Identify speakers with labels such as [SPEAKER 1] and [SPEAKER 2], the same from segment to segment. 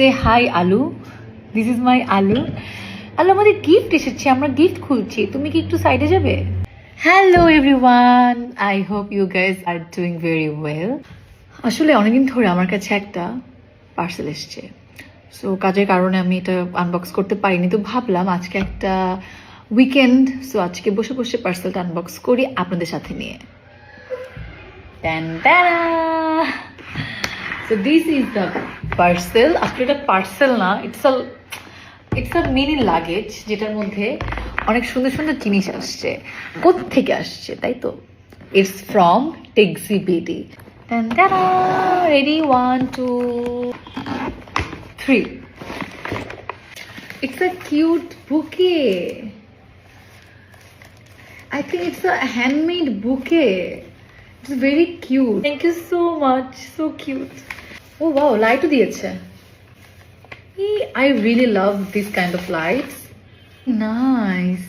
[SPEAKER 1] সে hi আলু this is my আলু আলু আমাদের গিফট এসেছে, আমরা গিফট খুলছি। তুমি কি একটু সাইডে যাবে? Hello everyone I hope you guys are doing very well আসলে অনেকদিন ধরে আমার কাছে একটা পার্সেল এসছে। সো কাজের কারণে আমি এটা আনবক্স করতে পারিনি। তো ভাবলাম আজকে একটা উইকেন্ড সো আজকে বসে বসে পার্সেলটা আনবক্স করি আপনাদের সাথে নিয়ে। Tan so this is the parcel আসলে এটা পার্সেল না it's a it's a mini luggage যেটার মধ্যে অনেক সুন্দর সুন্দর জিনিস আসছে। থেকে আসছে, তাই তো? It's from Tixi BD ready one two three it's a cute bouquet I think it's a handmade bouquet. It's very cute. Thank you so much. So cute. Oh wow, light দিয়েছে. এই, I really love this kind of lights. Nice.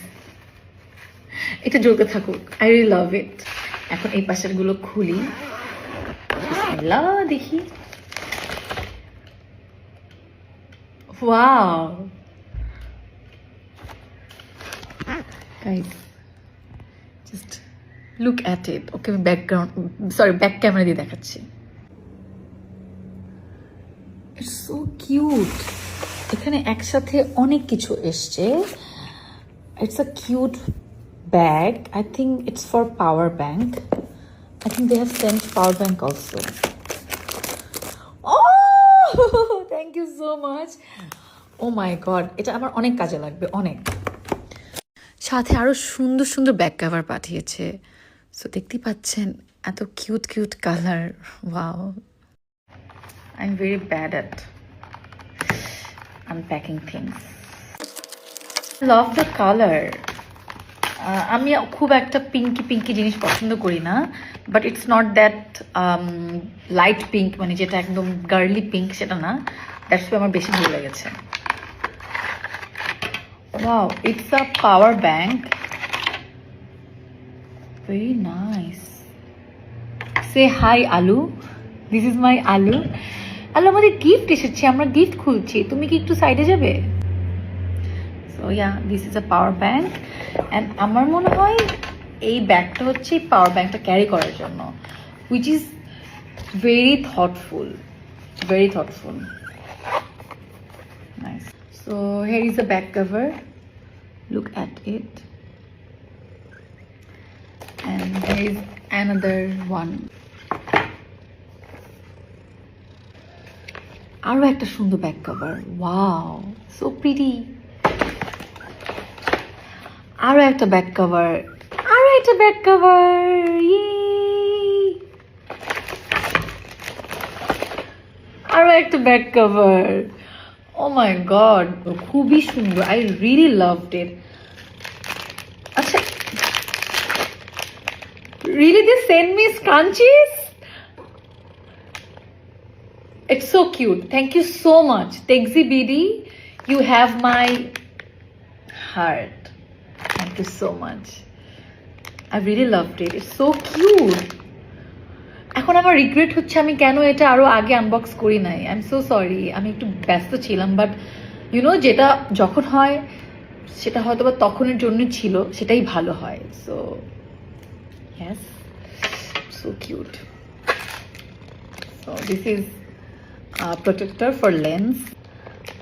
[SPEAKER 1] এটা জ্বলতে থাকুক. I really love it. এখন এই পাশেরগুলো খুলি. বিসমিল্লাহ দেখি. Wow. Guys. Just look at it okay আমি ব্যাকগ্রাউন্ড সরি ব্যাক ক্যামেরা দিয়ে দেখাচ্ছি। ইটস সো কিউট এখানে একসাথে অনেক কিছু এসছে। It's a cute bag I think it's for power bank I think they have sent power bank also oh thank you so much oh my god এটা আমার অনেক কাজে লাগবে অনেক। সাথে আরও সুন্দর সুন্দর ব্যাক কাভার পাঠিয়েছে। সো দেখতেই পাচ্ছেন এত cute cute colour wow I am very bad at unpacking things love the colour আমি খুব একটা পিঙ্কি পিঙ্কি জিনিস পছন্দ করি না but it's not that light pink মানে যেটা একদম গার্লি পিঙ্ক সেটা না। দ্যাটস আমার বেশি ভালো লেগেছে। Wow, it's a power bank. Very nice. Say hi, Alu. This is my Alu. আলু আমাদের গিফট এসেছে আমরা গিফট খুলছি তুমি কি একটু সাইডে যাবে so yeah this is a power bank and আমার মনে হয় এই ব্যাগটা হচ্ছে পাওয়ার ব্যাংকটা ক্যারি করার জন্য which is very thoughtful very thoughtful Nice. So here is the back cover. Look at it. Is another one. আরও একটা সুন্দর back cover wow so pretty আরও একটা ব্যাক কভার আরও একটা ব্যাক কভার আরও একটা back cover oh my god খুবই সুন্দর. I really loved it really they send me scrunchies It's so cute. Thank you so much. Tegzi Bidi, you have my heart. Thank you so much. I really loved it. It's so cute. এখন আমার regret হচ্ছে আমি কেন এটা আরও আগে unbox করি নাই আই এম সো সরি আমি একটু ব্যস্ত ছিলাম বাট ইউনো যেটা যখন হয় সেটা হয়তো বা তখনের জন্য ছিল সেটাই ভালো হয় so yes so cute so this is protector for lens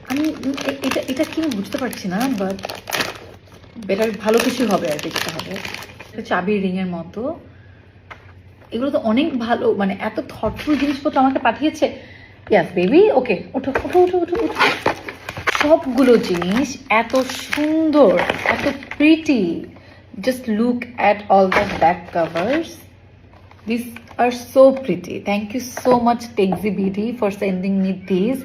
[SPEAKER 1] আমি এ- এটা এটা কি আমি বুঝতে পারছি না বাট বেটার ভালো কিছু হবে আর যেটা হবে। চাবির রিংয়ের মতো। এগুলো তো অনেক ভালো মানে এত থটফুল জিনিসপত্র আমাকে পাঠিয়েছে। ইয়াস বেবি ওকে ওঠো ওঠো ওঠো ওঠো ওঠো সবগুলো জিনিস এত সুন্দর, এত pretty just look at all the back covers These are so pretty. Thank you so much, Texi BD, for sending me these.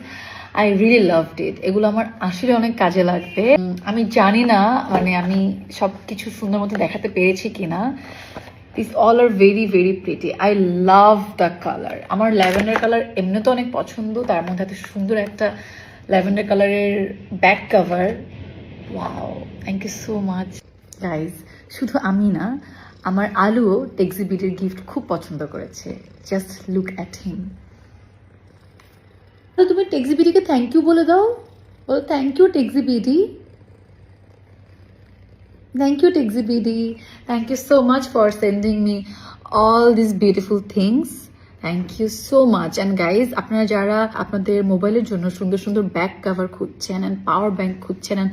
[SPEAKER 1] I really loved it. এগুলো আমার আসলে অনেক কাজে লাগবে। আমি জানি না মানে আমি সব কিছু সুন্দর মতো দেখাতে পেরেছি কিনা। This all are very very pretty I love the colour আমার ল্যাভেন্ডার কালার এমনি তো অনেক পছন্দ। তার মধ্যে এত সুন্দর একটা ল্যাভেন্ডার কালারের back cover wow thank you so much guys শুধু আমি না আমার আলুও টেক্সিবিটের গিফট খুব পছন্দ করেছে। জাস্ট লুক অ্যাট হিম তুমি টেক্সি বিডিকে থ্যাংক ইউ বলে দাও। বলো thank you Tixi BD Thank you, Tixi BD. Thank you so much for sending me all these beautiful things. Thank you so much and guys আপনারা যারা আপনাদের মোবাইলের জন্য সুন্দর সুন্দর ব্যাক কভার খুঁজছেন অ্যান্ড পাওয়ার ব্যাংক খুঁজছেন and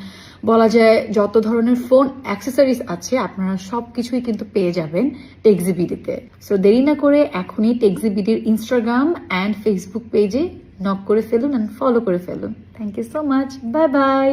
[SPEAKER 1] বলা যায় যত ধরনের ফোন অ্যাক্সেসরিজ আছে, আপনারা সব কিছুই কিন্তু পেয়ে যাবেন টেক্সিবিডিতে সো দেরি না করে এখনই টেক্সিবিডির ইনস্টাগ্রাম অ্যান্ড ফেসবুক পেজে নক করে ফেলুন অ্যান্ড ফলো করে ফেলুন। Thank you so much bye bye